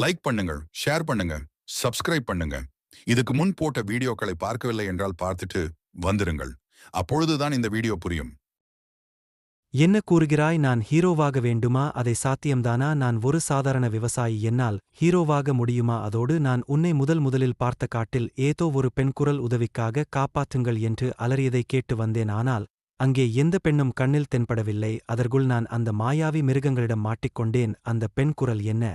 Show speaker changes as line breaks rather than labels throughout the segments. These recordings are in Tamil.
லைக் பண்ணுங்கள் ஷேர் பண்ணுங்க சப்ஸ்கிரைப் பண்ணுங்க. இதுக்கு முன் போட்ட வீடியோக்களை பார்க்கவில்லை என்றால் பார்த்துட்டு வந்துருங்கள். அப்பொழுதுதான் இந்த வீடியோ புரியும்.
என்ன கூறுகிறாய்? நான் ஹீரோவாக வேண்டுமா? அதை சாத்தியம்தானா? நான் ஒரு சாதாரண விவசாயி என்னால் ஹீரோவாக முடியுமா? அதோடு நான் உன்னை முதல் முதலில் பார்த்த காட்டில் ஏதோ ஒரு பெண் குரல் உதவிக்காக காப்பாற்றுங்கள் என்று அலறியதை கேட்டு வந்தேன். ஆனால் அங்கே எந்த பெண்ணும் கண்ணில் தென்படவில்லை. அதற்குள் நான் அந்த மாயாவி மிருகங்களிடம் மாட்டிக்கொண்டேன். அந்த பெண் குரல் என்ன?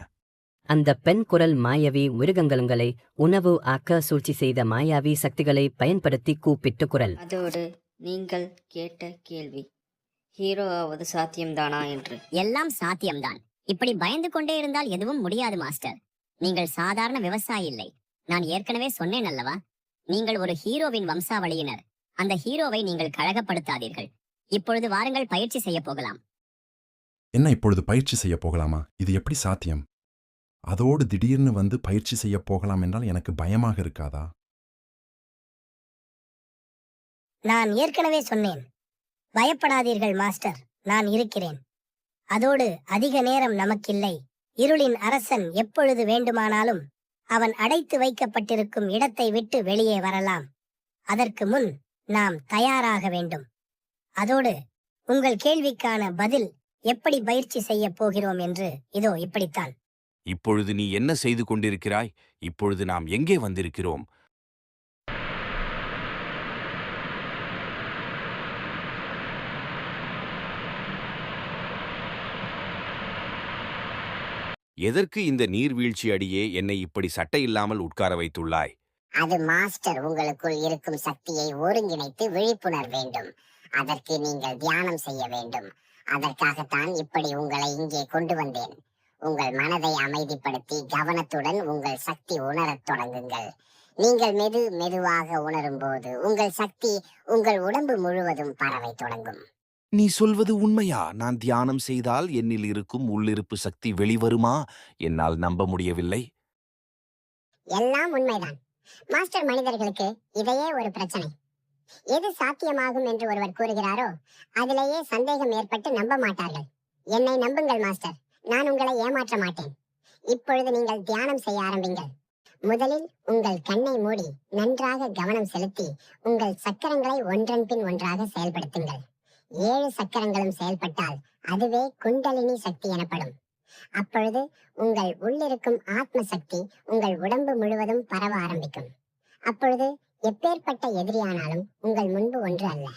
அந்த பெண் குரல் மாயவி மிருகங்களுங்களை உணவு ஆக்க சூழ்ச்சி செய்த மாயாவி சக்திகளை பயன்படுத்தி கூப்பிட்ட குரல்.
அதோடு நீங்கள் கேட்ட கேள்வி ஹீரோ ஆவது சாத்தியம்தானா என்று.
எல்லாம் சாத்தியம்தான். இப்படி பயந்து கொண்டே இருந்தால் எதுவும் முடியாது மாஸ்டர். நீங்கள் சாதாரண விவசாயி இல்லை. நான் ஏற்கனவே சொன்னேன் அல்லவா? நீங்கள் ஒரு ஹீரோவின் வம்சாவளியினர். அந்த ஹீரோவை நீங்கள் கழகப்படுத்தாதீர்கள். இப்பொழுது வாருங்கள் பயிற்சி செய்ய போகலாம்.
என்ன இப்பொழுது பயிற்சி செய்ய போகலாமா? இது எப்படி சாத்தியம்? அதோடு திடீர்னு வந்து பயிற்சி செய்ய போகலாம் என்றால் எனக்கு பயமாக இருக்காதா?
நான் ஏற்கனவே சொன்னேன். பயப்படாதீர்கள் மாஸ்டர். நான் இருக்கிறேன். அதோடு அதிக நேரம் நமக்கில்லை. இருளின் அரசன் எப்பொழுது வேண்டுமானாலும் அவன் அடைத்து வைக்கப்பட்டிருக்கும் இடத்தை விட்டு வெளியே வரலாம். அதற்கு முன் நாம் தயாராக வேண்டும். அதோடு உங்கள் கேள்விக்கான பதில் எப்படி பயிற்சி செய்யப் போகிறோம் என்று இதோ இப்படித்தான்.
இப்பொழுது நீ என்ன செய்து கொண்டிருக்கிறாய்? இப்பொழுது நாம் எங்கே வந்திருக்கிறோம்? எதற்கு இந்த நீர்வீழ்ச்சி அடியே என்னை இப்படி சட்டையில்லாமல் உட்கார வைத்துள்ளாய்?
அது மாஸ்டர் உங்களுக்குள் இருக்கும் சக்தியை ஒருங்கிணைத்து விழிப்புணர் வேண்டும். அதற்கு நீங்கள் தியானம் செய்ய வேண்டும். அதற்காகத்தான் இப்படி உங்களை இங்கே கொண்டு வந்தேன். உங்கள் மனதை அமைதிப்படுத்தி கவனத்துடன் உங்கள் சக்தி உணரத் தொடங்குங்கள். நீங்கள் மெது மெதுவாக உணரும் போது உங்கள் சக்தி உங்கள் உடம்பு முழுவதும் பரவை தொடங்கும்.
நீ சொல்வது உண்மையா? நான் தியானம் செய்தால் என்னில் இருக்கும் உள்ளிருப்பு சக்தி வெளிவருமா? என்னால் நம்ப முடியவில்லை.
எல்லாம் உண்மைதான். மாஸ்டர் மனிதர்களுக்கு இதையே ஒரு பிரச்சனை. எது சாத்தியமாகும் என்று ஒருவர் கூறுகிறாரோ அதிலேயே சந்தேகம் ஏற்பட்டு நம்ப மாட்டார்கள். என்னை நம்புங்கள் மாஸ்டர். நான் உங்களை ஏமாற்ற மாட்டேன். இப்பொழுது நீங்கள் தியானம் செய்ய ஆரம்பிங்கள். முதலில் உங்கள் கண்ணை மூடி நன்றாக கவனம் செலுத்தி உங்கள் சக்கரங்களை ஒன்றன் பின் ஒன்றாக செயல்படுத்துங்கள். ஏழு சக்கரங்களும் செயல்பட்டால் அதுவே குண்டலினி சக்தி எனப்படும். அப்பொழுது உங்கள் உள்ளிருக்கும் ஆத்ம சக்தி உங்கள் உடம்பு முழுவதும் பரவ ஆரம்பிக்கும். அப்பொழுது எப்பேற்பட்ட எதிரியானாலும் உங்கள் முன்பு ஒன்று அல்ல.